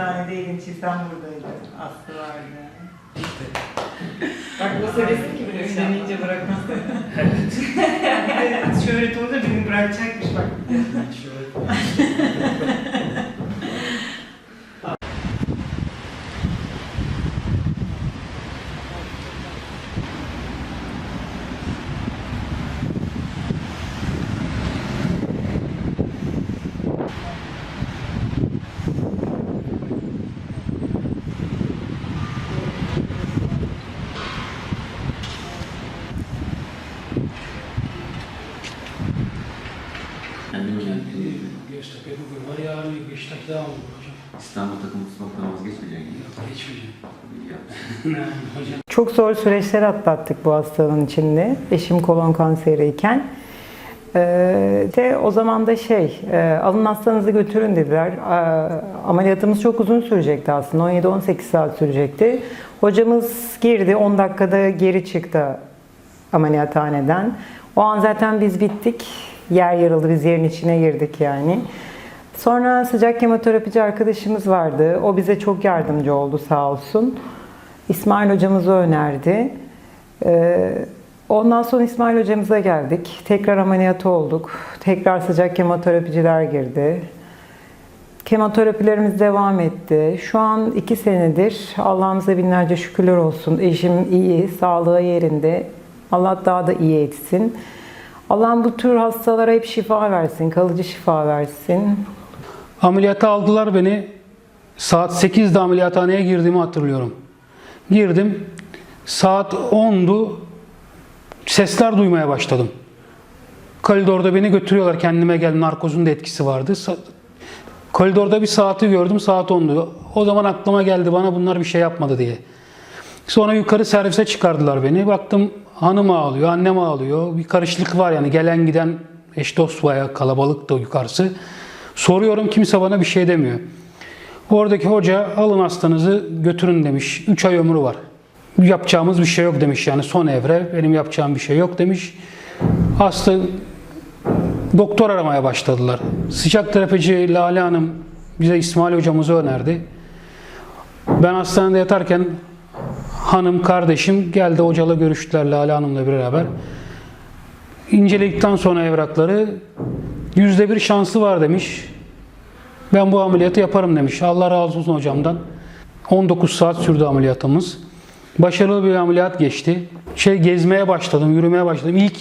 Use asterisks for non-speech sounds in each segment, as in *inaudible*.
hastanedeydim, Çiften buradaydı. Aslı vardı. Bak bu söylesin ki bile ünlenince bırakmaz. evet. *laughs* Şöhret olunca beni bırakacakmış bak. Kendim önemli. Göztepe bugün var, yarın Beşiktaş devam ediyor *laughs* hocam. İstanbul takım tutmaktan vazgeçmeyecek gibi. Geçmeyeceğim. Ya. Çok zor süreçler atlattık bu hastalığın içinde. Eşim kolon kanseriyken. Ee, de o zaman da şey, e, alın hastanızı götürün dediler. Ee, ameliyatımız çok uzun sürecekti aslında. 17-18 saat sürecekti. Hocamız girdi, 10 dakikada geri çıktı ameliyathaneden. O an zaten biz bittik. Yer yarıldı, biz yerin içine girdik yani. Sonra sıcak kemoterapici arkadaşımız vardı. O bize çok yardımcı oldu sağ olsun. İsmail hocamızı önerdi. Ee, ondan sonra İsmail hocamıza geldik. Tekrar ameliyat olduk. Tekrar sıcak kemoterapiciler girdi. Kemoterapilerimiz devam etti. Şu an iki senedir Allah'ımıza binlerce şükürler olsun. Eşim iyi, sağlığı yerinde. Allah daha da iyi etsin. Allah'ım bu tür hastalara hep şifa versin, kalıcı şifa versin. Ameliyata aldılar beni. Saat 8'de ameliyathaneye girdiğimi hatırlıyorum. Girdim. Saat 10'du. Sesler duymaya başladım. Koridorda beni götürüyorlar. Kendime gel. Narkozun da etkisi vardı. Koridorda bir saati gördüm. Saat 10'du. O zaman aklıma geldi bana bunlar bir şey yapmadı diye. Sonra yukarı servise çıkardılar beni. Baktım hanım ağlıyor, annem ağlıyor. Bir karışıklık var yani gelen giden eş dost bayağı kalabalık da yukarısı. Soruyorum kimse bana bir şey demiyor. Oradaki hoca alın hastanızı götürün demiş. 3 ay ömrü var. Yapacağımız bir şey yok demiş yani son evre. Benim yapacağım bir şey yok demiş. Hasta doktor aramaya başladılar. Sıcak terapici Lale Hanım bize İsmail hocamızı önerdi. Ben hastanede yatarken hanım, kardeşim geldi hocayla görüştüler Lale Hanım'la beraber. İnceledikten sonra evrakları yüzde bir şansı var demiş. Ben bu ameliyatı yaparım demiş. Allah razı olsun hocamdan. 19 saat sürdü ameliyatımız. Başarılı bir ameliyat geçti. Şey gezmeye başladım, yürümeye başladım. İlk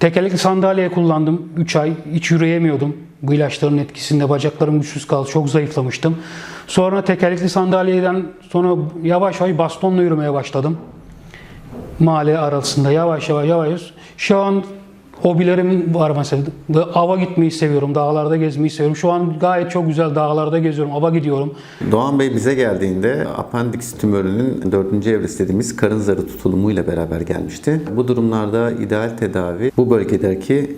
tekerlekli sandalye kullandım 3 ay. Hiç yürüyemiyordum. Bu ilaçların etkisinde bacaklarım güçsüz kaldı. Çok zayıflamıştım. Sonra tekerlekli sandalyeden sonra yavaş yavaş bastonla yürümeye başladım. Mahalle arasında yavaş yavaş yavaş. Şu an hobilerim var mesela. Ava gitmeyi seviyorum. Dağlarda gezmeyi seviyorum. Şu an gayet çok güzel dağlarda geziyorum. Ava gidiyorum. Doğan Bey bize geldiğinde apandiks tümörünün dördüncü evresi dediğimiz karın zarı tutulumuyla beraber gelmişti. Bu durumlarda ideal tedavi bu bölgedeki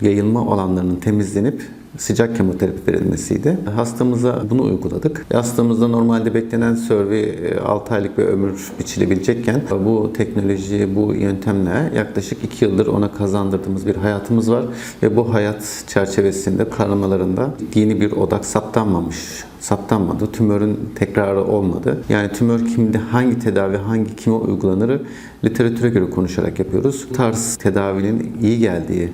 yayılma alanlarının temizlenip sıcak kemoterapi verilmesiydi. Hastamıza bunu uyguladık. Hastamızda normalde beklenen sörvi 6 aylık bir ömür biçilebilecekken bu teknoloji, bu yöntemle yaklaşık 2 yıldır ona kazandırdığımız bir hayatımız var ve bu hayat çerçevesinde karamalarında yeni bir odak saptanmamış saptanmadı. Tümörün tekrarı olmadı. Yani tümör kimde hangi tedavi hangi kime uygulanır literatüre göre konuşarak yapıyoruz. Bu tarz tedavinin iyi geldiği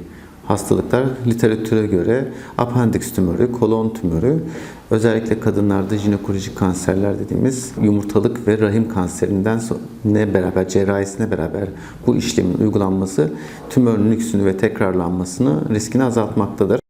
hastalıklar literatüre göre apandiks tümörü, kolon tümörü, özellikle kadınlarda jinekolojik kanserler dediğimiz yumurtalık ve rahim kanserinden ne beraber cerrahisine beraber bu işlemin uygulanması tümörün nüksünü ve tekrarlanmasını riskini azaltmaktadır.